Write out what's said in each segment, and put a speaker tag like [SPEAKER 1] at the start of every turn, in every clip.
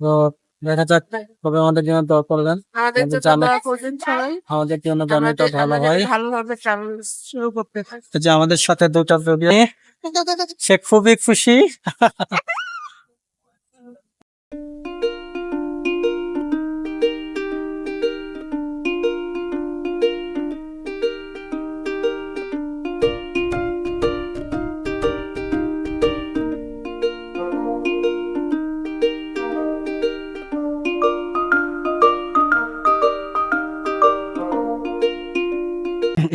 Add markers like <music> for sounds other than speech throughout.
[SPEAKER 1] তো দেখা যাক তবে আমাদের জন্য দোয়া করলেন
[SPEAKER 2] আমাদের
[SPEAKER 1] আমাদের
[SPEAKER 2] জন্য জানাই
[SPEAKER 1] আমাদের ভালো হয়।
[SPEAKER 2] ভালোভাবে শুরু করতে
[SPEAKER 1] যে আমাদের সাথে দুটা ছবি <laughs> সে খুবই খুশি। <laughs>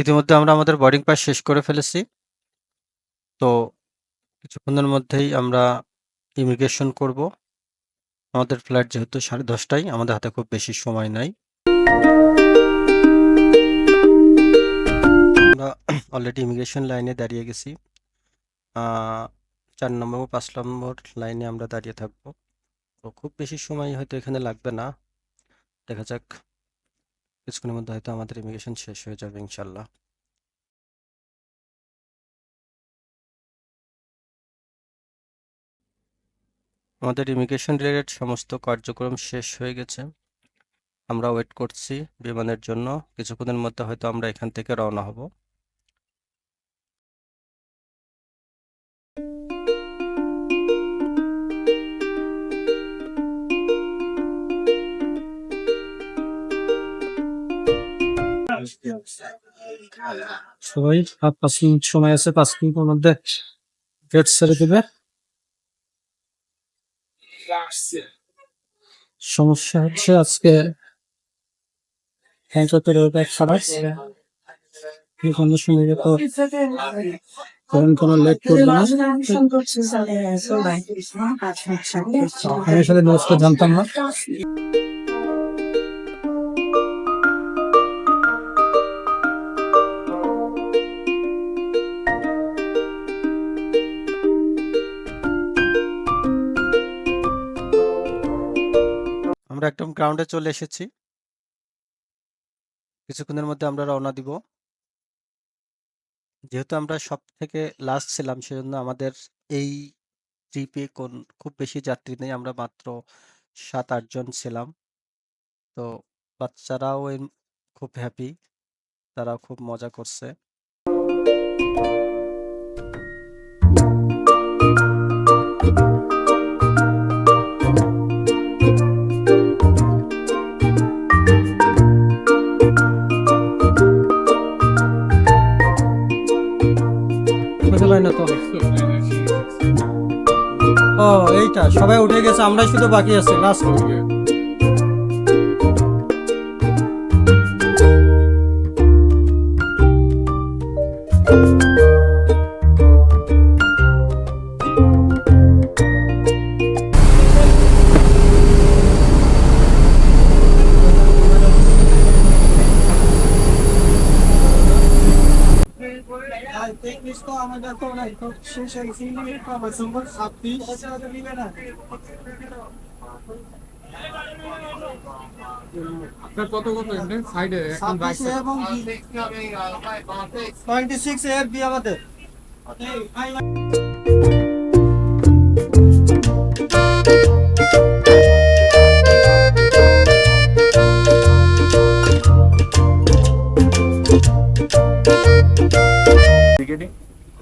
[SPEAKER 1] ইতিমধ্যে আমরা আমাদের বোর্ডিং পাস শেষ করে ফেলেছি। তো কিছুক্ষণের মধ্যেই আমরা ইমিগ্রেশন করব। আমাদের ফ্লাইট যেহেতু সাড়ে দশটায়, আমাদের হাতে খুব বেশি সময় নাই। আমরা অলরেডি ইমিগ্রেশন লাইনে দাঁড়িয়ে গেছি। চার নম্বর পাঁচ নম্বর লাইনে আমরা দাঁড়িয়ে থাকব। তো খুব বেশি সময় হয়তো এখানে লাগবে না। দেখা যাক কিছুক্ষণের মধ্যে হয়তো আমাদের ইমিগ্রেশন শেষ হয়ে যাবে, ইনশাল্লাহ। আমাদের ইমিগ্রেশন রিলেটেড সমস্ত কার্যক্রম শেষ হয়ে গেছে। আমরা ওয়েট করছি বিমানের জন্য। কিছুক্ষণের মধ্যে হয়তো আমরা এখান থেকে রওনা হব। সবাই আর পাঁচ মিনিট সময় আছে, পাঁচ মিনিটের মধ্যে গেট ছেড়ে দেবে। সমস্যা হচ্ছে আজকে হ্যান্ডসেটের ওটা খারাপ। কোনো সময় লেট করবে না। আমি আসলে নিউজটা জানতাম না। একদম গ্রাউন্ডে চলে এসেছি। কিছুক্ষণের মধ্যে আমরা রওনা দিব। যেহেতু আমরা সব থেকে লাস্ট ছিলাম, সেজন্য আমাদের এই ট্রিপে কোন, খুব বেশি যাত্রী নেই, আমরা মাত্র সাত আট জন ছিলাম। তো বাচ্চারাও খুব হ্যাপি তারা খুব মজা করছে। এইটা সবাই উঠে গেছে আমরাই শুধু বাকি আছি লাস্ট
[SPEAKER 3] আপনার কত কত এমনি? সাইডে এখন রাইট
[SPEAKER 1] টোয়েন্টি সিক্স এর বি আমাদের।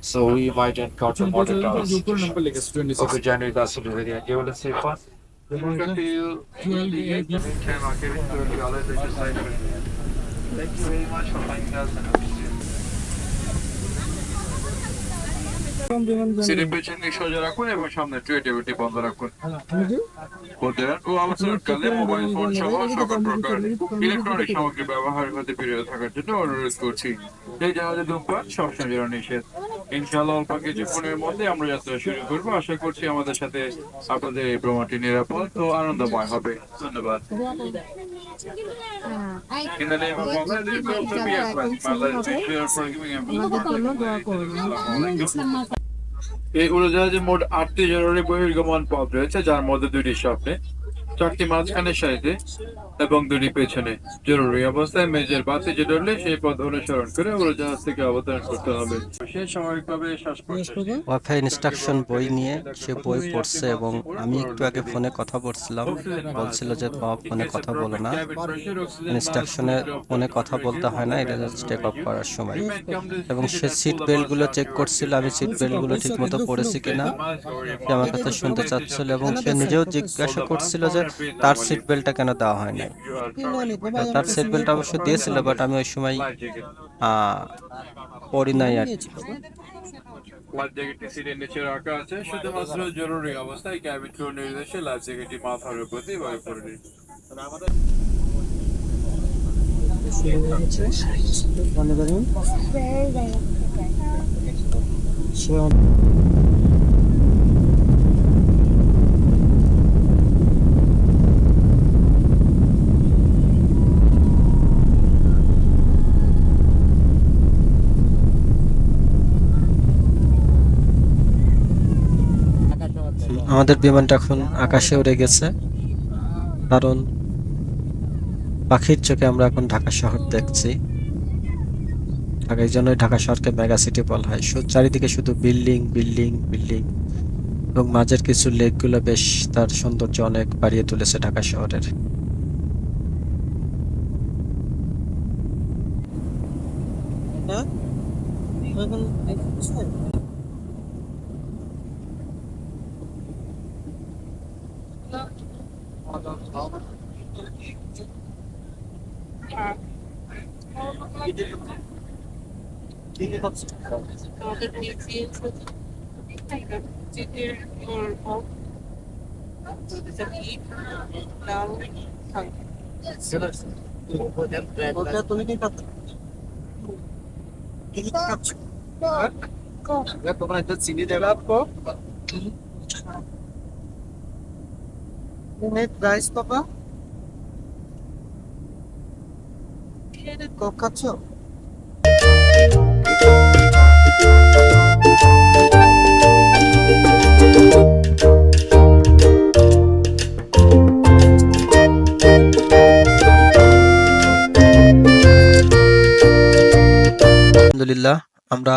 [SPEAKER 4] So we might encounter modern
[SPEAKER 3] six
[SPEAKER 4] Okay, January, that's the area. You want say
[SPEAKER 3] B
[SPEAKER 4] Thank you very much for finding us and
[SPEAKER 5] সিটের পেছনে সোজা রাখুন এবং সামনে ক্রিয়েটিভিটি বন্ধ রাখুন হোটেল ও অবসরকালে মোবাইল ফোন সহ সকল প্রকার ইলেকট্রনিক সামগ্রী ব্যবহার হতে বিরত থাকার জন্য অনুরোধ করছি এই জাহাজে ধূমপান সবসময় নিষেধ ইনশাআল্লাহ অল্প কিছুক্ষণের মধ্যে আমরা যাত্রা শুরু করব। আশা করছি আমাদের সাথে আপনাদের এই ভ্রমণটি নিরাপদ ও আনন্দময় হবে। ধন্যবাদ। এই উড়োজাহাজে মোট আটটি জরুরি বহির্গমন পথ রয়েছে যার মধ্যে দুইটি স্বপ্নে। চারটি মাঝখানের সারিতে এবং দুটি পেছনে। জরুরি অবস্থায় মেজের বাতি জ্বললে সেই পথ অনুসরণ করে উড়োজাহাজ থেকে অবতরণ করতে হবে। সে শ্বাস
[SPEAKER 1] ওয়াইফাই ইনস্ট্রাকশন বই নিয়ে সে বই পড়ছে এবং আমি একটু আগে ফোনে কথা বলছিলাম। বলছিল যে বাবা ফোনে কথা বলো না। ইনস্ট্রাকশনে ফোনে কথা বলতে হয় না, এটা টেক অফ করার সময়। এবং সে সিট বেল্টগুলো চেক করছিল, আমি সিট বেল্টগুলো ঠিক মতো পরেছি কিনা, সে আমার কাছে শুনতে চাচ্ছিল এবং সে নিজেও জিজ্ঞাসা করছিল যে তার সিট বেল্টটা কেন দেওয়া হয় নাই? তার সিট বেল্ট অবশ্য দিয়েছিল বাট আমি ওই সময় পরি নাই আর কি।
[SPEAKER 5] লাইফ জ্যাকেটটি সিটের নিচে রাখা আছে। শুধুমাত্র জরুরি অবস্থায় ক্যাবিন ক্রু নির্দেশে লাইফ জ্যাকেটটি মাথার উপর দিয়ে বায়ু করে নিন।
[SPEAKER 1] আমাদের বিমানটা এখন আকাশে উড়ে গেছে, কারণ পাখির চোখে আমরা এখন ঢাকা শহর দেখছি। আর এই ঢাকা শহরকে মেগা সিটি বলা হয়। চারিদিকে শুধু বিল্ডিং বিল্ডিং বিল্ডিং এবং মাঝের কিছু লেকগুলো বেশ তার সৌন্দর্য অনেক বাড়িয়ে তুলেছে ঢাকা শহরের।
[SPEAKER 2] তোমরা একটা চিনি দেবে আপকো রাইস পাপা কক খাচ্ছ
[SPEAKER 1] আলহামদুলিল্লাহ, আমরা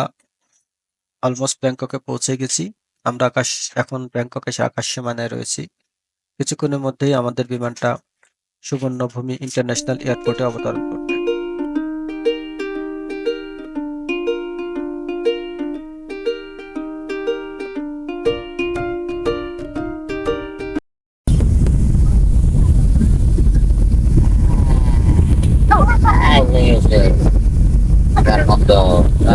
[SPEAKER 1] অলমোস্ট ব্যাংককে পৌঁছে গেছি। আমরা আকাশ, এখন ব্যাংকক আকাশ সীমানায় রয়েছি। কিছুক্ষণের মধ্যেই আমাদের বিমানটা সুবর্ণভূমি ইন্টারন্যাশনাল এয়ারপোর্টে অবতরণ করবে।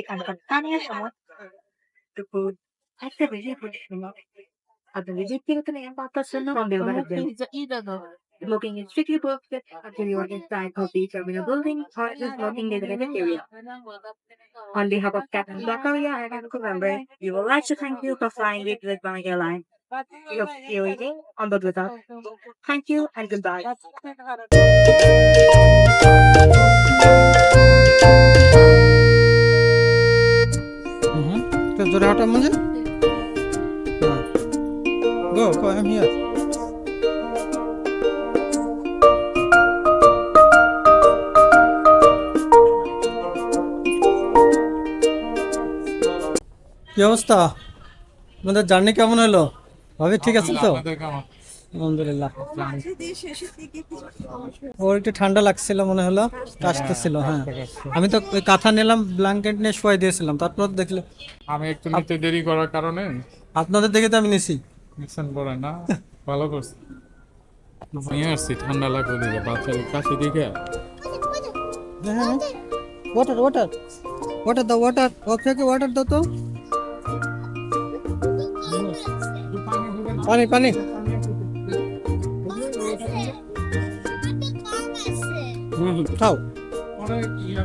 [SPEAKER 6] এখানকার স্থানীয় সময় দুপুর একটা বেজে পঁচিশ মিনিট আপনাদের ব্যক্তিগত নিরাপত্তার জন্য সন্দেহ রাখবেন Smoking is strictly prohibited until you are inside of the terminal building or in the smoking designated area. On behalf of Captain Zakaria and our crew members, we would like to thank you for flying with Red Bank Airline. We hope to see you again on board with us. Thank you and goodbye.
[SPEAKER 7] তো জোরে হাঁটা go go I am here কি অবস্থা? আমাদের journey কেমন হলো? ভাবি ঠিক আছে তো? আলহামদুলিল্লাহ। ওর একটু ঠান্ডা লাগছিল মনে হলো হ্যাঁ। আমি তো ওই কাঁথা নিলাম ব্ল্যাঙ্কেট নিয়ে শোয়াই দিয়েছিলাম তারপর দেখলে
[SPEAKER 3] আমি একটু নিতে দেরি করার কারণে
[SPEAKER 7] আপনাদের দেখে তো আমি নিছি।
[SPEAKER 3] মিশন পড়ে না ভালো করছি। নিয়ে আসছি ঠান্ডা লাগবে দিকে বাচ্চার কাশি দিকে
[SPEAKER 7] ওয়াটার ওয়াটার ওয়াটার দাও ওয়াটার ওকে ওয়াটার দাও তো। পানি পানি। খাও
[SPEAKER 3] ইয়া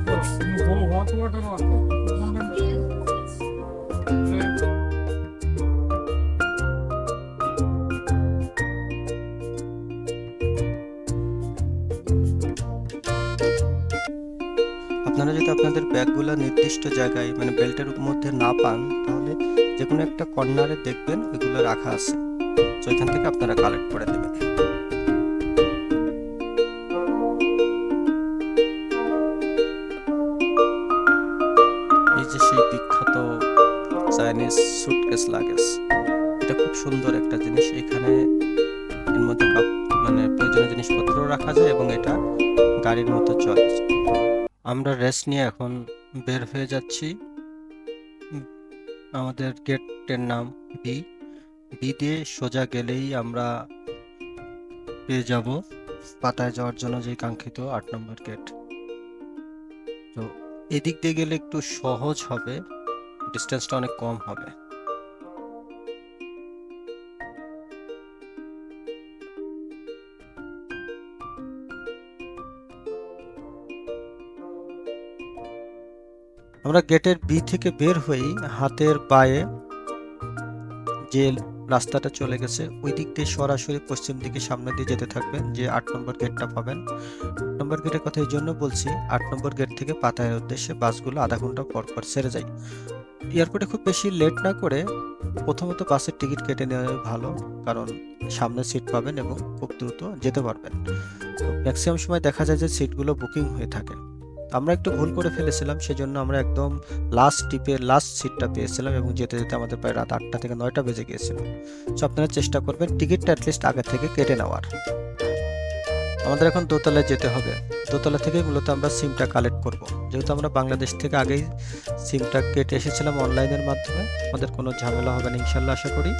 [SPEAKER 1] আপনারা যদি আপনাদের ব্যাগগুলো নির্দিষ্ট জায়গায় মানে বেল্টের মধ্যে না পান তাহলে যে কোনো একটা কর্নারে দেখবেন এগুলো রাখা আছে। তো ওইখান থেকে আপনারা কালেক্ট করে দেবেন। চাইনিজ সুটকেস লাগেজ এটা খুব সুন্দর একটা জিনিস। এখানে এর মধ্যে মানে প্রয়োজনীয় জিনিসপত্র রাখা যায় এবং এটা গাড়ির মতো চলে। আমরা রেস্ট নিয়ে এখন বের হয়ে যাচ্ছি। আমাদের গেটের নাম বি বি দিয়ে সোজা গেলেই আমরা পেয়ে যাব পাতায় যাওয়ার জন্য যে কাঙ্ক্ষিত আট নম্বর গেট। তো এদিক দিয়ে গেলে একটু সহজ হবে। ডিস্টেন্সটা অনেক কম হবে। আমরা গেটের বি থেকে বের হয়েই হাতের পায়ে যে রাস্তাটা চলে গেছে, ওই দিক দিয়ে সরাসরি পশ্চিম দিকে সামনে দিয়ে যেতে থাকবেন, যে আট নম্বর গেটটা পাবেন। আট নম্বর গেটের কথা এই জন্য বলছি, আট নম্বর গেট থেকে পাতায়ের উদ্দেশ্যে বাসগুলো আধা ঘণ্টা পর পর ছেড়ে যায়। এয়ারপোর্টে খুব বেশি লেট না করে প্রথমত বাসের টিকিট কেটে নেওয়া ভালো, কারণ সামনে সিট পাবেন এবং খুব দ্রুত যেতে পারবেন। ম্যাক্সিমাম সময় দেখা যায় যে সিটগুলো বুকিং হয়ে থাকে। আমরা একটু ভুল করে ফেলেছিলাম, সেজন্য আমরা একদম লাস্ট টিপে লাস্ট সিটটা পেয়েছিলাম এবং যেতে যেতে আমাদের প্রায় রাত আটটা থেকে নয়টা বেজে গিয়েছিল। সো আপনারা চেষ্টা করবেন টিকিটটা অ্যাটলিস্ট আগে থেকে কেটে নেওয়ার। আমাদের এখন দোতলায় যেতে হবে। দোতলা থেকে মূলত আমরা সিমটা কালেক্ট করব। যেহেতু আমরা বাংলাদেশ থেকে আগেই সিমটা কেটে এসেছিলাম অনলাইনের মাধ্যমে আমাদের কোনো ঝামেলা হবে না ইনশাল্লাহ আশা করি।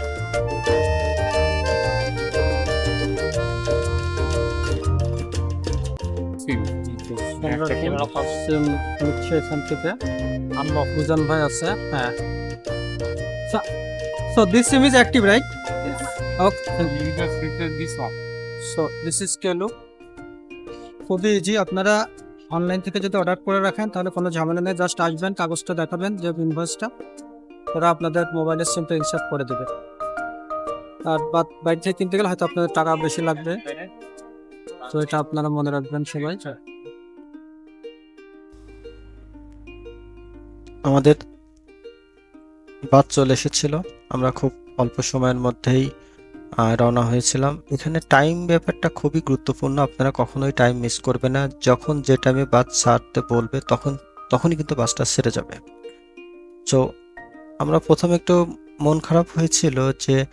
[SPEAKER 7] হচ্ছে এখান থেকে। আমরা ফুজান ভাই আছে হ্যাঁ। So this SIM is active right okay so this is কেলো খুবই ইজি আপনারা অনলাইন থেকে যদি অর্ডার করে রাখেন, তাহলে কোনো ঝামেলা নেই। জাস্ট আসবেন, কাগজটা দেখাবেন, যে ইনভয়েসটা ওরা আপনাদের মোবাইলের সিমটা ইনসার্ট করে দেবে। আর বাদ বাইরে থেকে কিনতে গেলে হয়তো আপনাদের টাকা বেশি লাগবে। তো এটা আপনারা মনে রাখবেন সবাই।
[SPEAKER 1] আমাদের বাস চলে এসেছিল। আমরা খুব অল্প সময়ের মধ্যেই রওনা হয়েছিলাম। এখানে টাইম ব্যাপারটা খুবই গুরুত্বপূর্ণ। আপনারা কখনোই টাইম মিস করবে না। যখন যে টাইমে বাস ছাড়তে বলবে, তখন, তখনই কিন্তু বাসটা ছেড়ে যাবে। তো আমরা প্রথমে একটু মন খারাপ হয়েছিল যে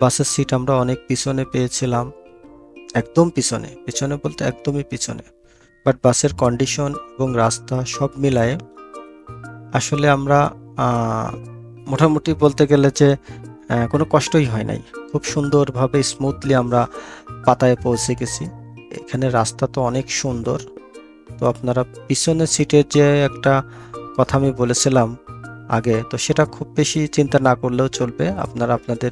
[SPEAKER 1] বাসের সিট আমরা অনেক পিছনে পেয়েছিলাম। একদম পিছনে। পিছনে বলতে একদমই পিছনে। বাট বাসের কন্ডিশন এবং রাস্তা সব মিলায়ে আসলে আমরা মোটামুটি বলতে গেলে যে কোনো কষ্টই হয় নাই। খুব সুন্দরভাবে স্মুথলি আমরা পাতায় পৌঁছে গেছি। এখানে রাস্তা তো অনেক সুন্দর। তো আপনারা পিছনের সিটের যে একটা কথা আমি বলেছিলাম আগে তো সেটা খুব বেশি চিন্তা না করলেও চলবে। আপনারা আপনাদের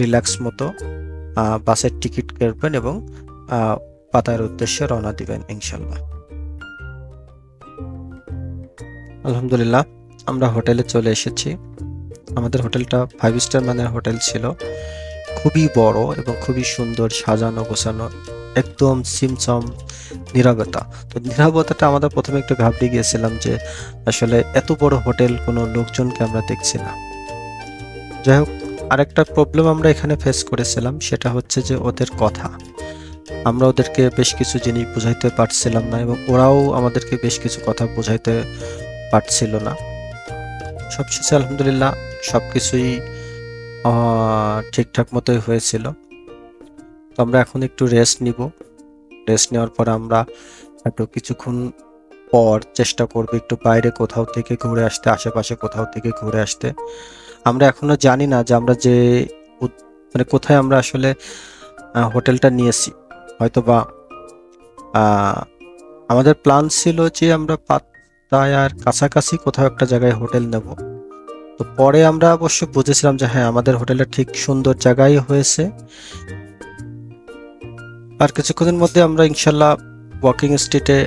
[SPEAKER 1] রিল্যাক্স মতো বাসের টিকিট কাটবেন এবং আহ, পাতায়ের উদ্দেশ্যে রওনা দিবেন ইনশাল্লাহ আলহামদুলিল্লাহ আমরা হোটেলে চলে এসেছি। আমাদের হোটেলটা ফাইভ স্টার মানের হোটেল ছিল। খুবই বড় এবং খুবই সুন্দর সাজানো গোছানো একদম সিমসম নীরবতা তো নীরবতাটা আমাদের প্রথমে একটু ঘাবড়ে গিয়েছিলাম যে আসলে এত বড় হোটেল কোনো লোকজনকে আমরা দেখছি না। যাই হোক, আরেকটা প্রবলেম আমরা এখানে ফেস করেছিলাম, সেটা হচ্ছে যে ওদের কথা। আমরা ওদেরকে বেশ কিছু জিনিস বোঝাইতে পারছিলাম না এবং ওরাও আমাদেরকে বেশ কিছু কথা বোঝাইতে পারছিল না। সবশেষে আলহামদুলিল্লাহ সব কিছুই ঠিকঠাক মতোই হয়েছিল। তো আমরা এখন একটু রেস্ট নিব। রেস্ট নেওয়ার পর আমরা একটু কিছুক্ষণ পর চেষ্টা করব একটু বাইরে কোথাও থেকে ঘুরে আসতে, আশেপাশে কোথাও থেকে ঘুরে আসতে। আমরা এখনও জানি না যে আমরা যে মানে কোথায় আমরা আসলে হোটেলটা নিয়েছি। হয়তো বা আমাদের প্ল্যান ছিল যে আমরা পাত্তায় আর কাছাকাছি কোথাও একটা জায়গায় হোটেল নেব। তো পরে আমরা অবশ্য বুঝেছিলাম যে হ্যাঁ আমাদের হোটেলটা ঠিক সুন্দর জায়গায় হয়েছে। আর কিছুক্ষণের মধ্যে আমরা ইনশাল্লাহ ওয়াকিং স্ট্রিটে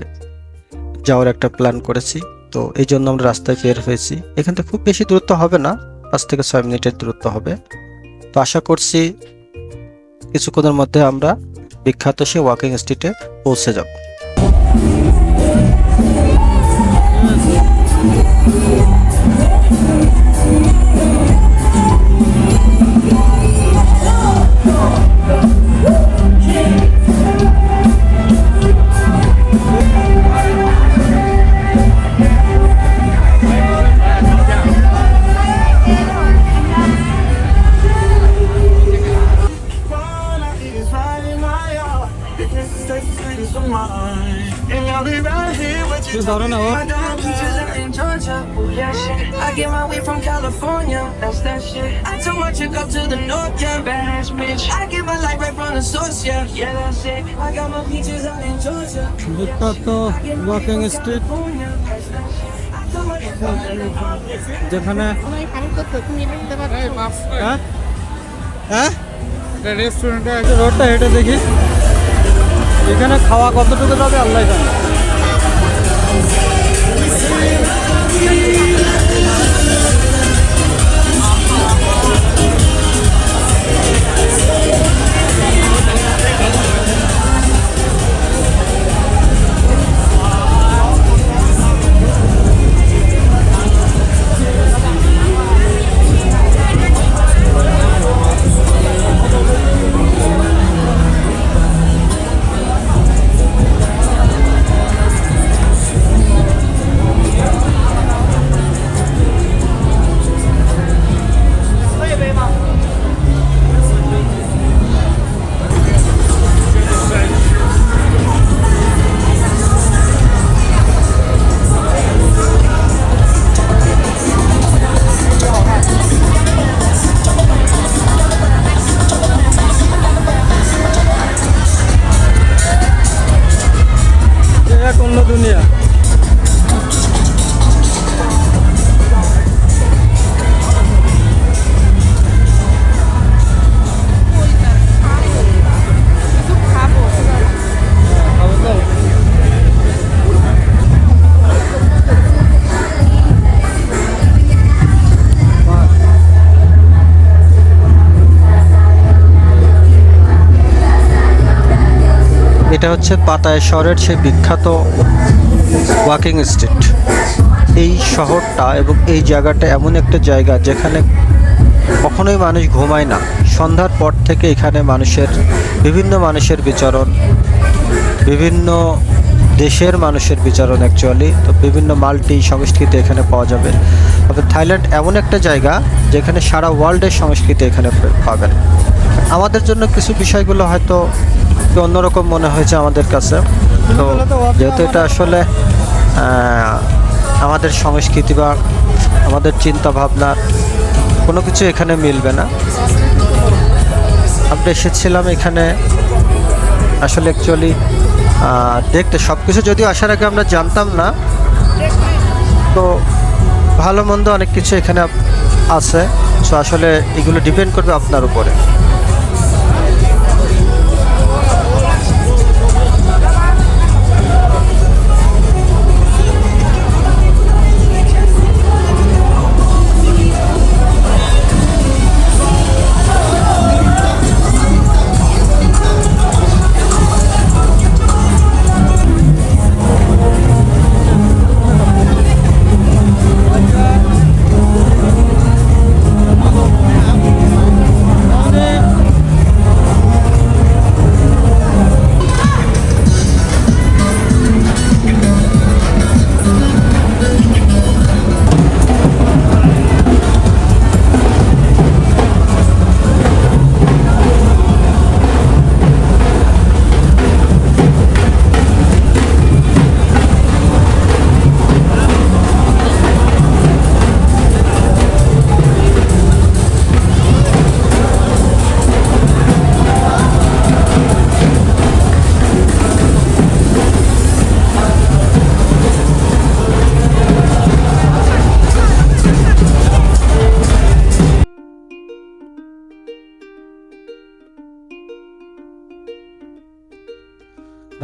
[SPEAKER 1] যাওয়ার একটা প্ল্যান করেছি। তো এই জন্য আমরা রাস্তায় বের হয়েছি। এখান থেকে খুব বেশি দূরত্ব হবে না, পাঁচ থেকে ছয় মিনিটের দূরত্ব হবে। তো আশা করছি কিছুক্ষণের মধ্যে আমরা বিখ্যাত সে ওয়াকিং স্ট্রিটে পৌঁছে যাব।
[SPEAKER 8] The
[SPEAKER 7] স্ট্রিট যেখানে হ্যাঁ? হ্যাঁ?
[SPEAKER 3] রেস্টুরেন্টে
[SPEAKER 7] রোডটা হেঁটে দেখি। এখানে খাওয়া কতটুকু যাবে আল্লাহ জানে। এ
[SPEAKER 1] এটা হচ্ছে পাতায় শহরের সেই বিখ্যাত ওয়াকিং স্ট্রিট। এই শহরটা এবং এই জায়গাটা এমন একটা জায়গা যেখানে কখনোই মানুষ ঘুমায় না। সন্ধ্যার পর থেকে এখানে মানুষের, বিভিন্ন মানুষের বিচরণ, বিভিন্ন দেশের মানুষের বিচরণ অ্যাকচুয়ালি তো বিভিন্ন মাল্টি সংস্কৃতি এখানে পাওয়া যাবে। তবে থাইল্যান্ড এমন একটা জায়গা যেখানে সারা ওয়ার্ল্ডের সংস্কৃতি এখানে পাবেন। আমাদের জন্য কিছু বিষয়গুলো হয়তো একটু অন্যরকম মনে হয়েছে আমাদের কাছে। তো যেহেতু এটা আসলে আমাদের সংস্কৃতি বা আমাদের চিন্তা ভাবনার কোনো কিছু এখানে মিলবে না। আমরা এসেছিলাম এখানে আসলে অ্যাকচুয়ালি দেখতে। সব কিছু যদিও আসার আগে আমরা জানতাম না, তো ভালো মন্দ অনেক কিছু এখানে আছে। সো আসলে এগুলো ডিপেন্ড করবে আপনার উপরে।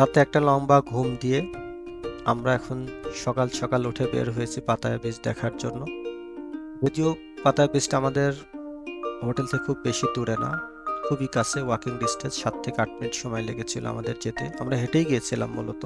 [SPEAKER 1] রাতে একটা লম্বা ঘুম দিয়ে আমরা এখন সকাল সকাল উঠে বের হয়েছি পাতায়া বীজ দেখার জন্য। যদিও পাতায়া বীজটা আমাদের হোটেল থেকে খুব বেশি দূরে না, খুবই কাছে ওয়াকিং ডিস্টেন্স সাত থেকে আট মিনিট সময় লেগেছিল আমাদের যেতে। আমরা হেঁটেই গিয়েছিলাম মূলত।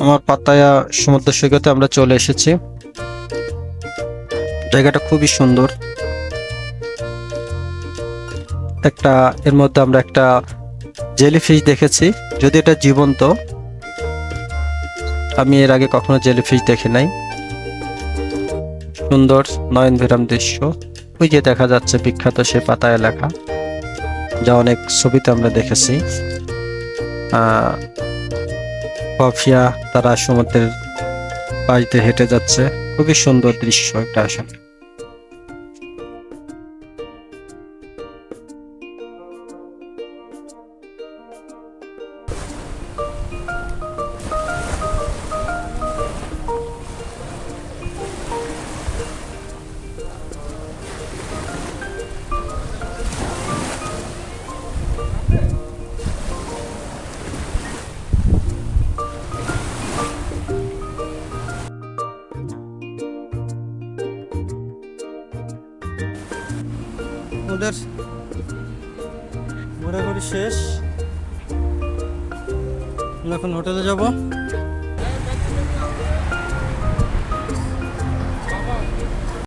[SPEAKER 1] আমার পাতায়া সমুদ্র সৈকতে আমরা চলে এসেছি। জায়গাটা খুবই সুন্দর। একটা, এর মধ্যে আমরা একটা জেলিফিশ দেখেছি, যদি এটা জীবন্ত। আমি এর আগে কখনো জেলিফিশ দেখি নাই। সুন্দর নয়নভিরাম দৃশ্য। ওই যে দেখা যাচ্ছে বিখ্যাত সে পাতায় লেখা, যা অনেক ছবিতে আমরা দেখেছি। কফিয়া তারা সমুদ্রের বাড়িতে হেঁটে যাচ্ছে। খুবই সুন্দর দৃশ্য এটা আসলে।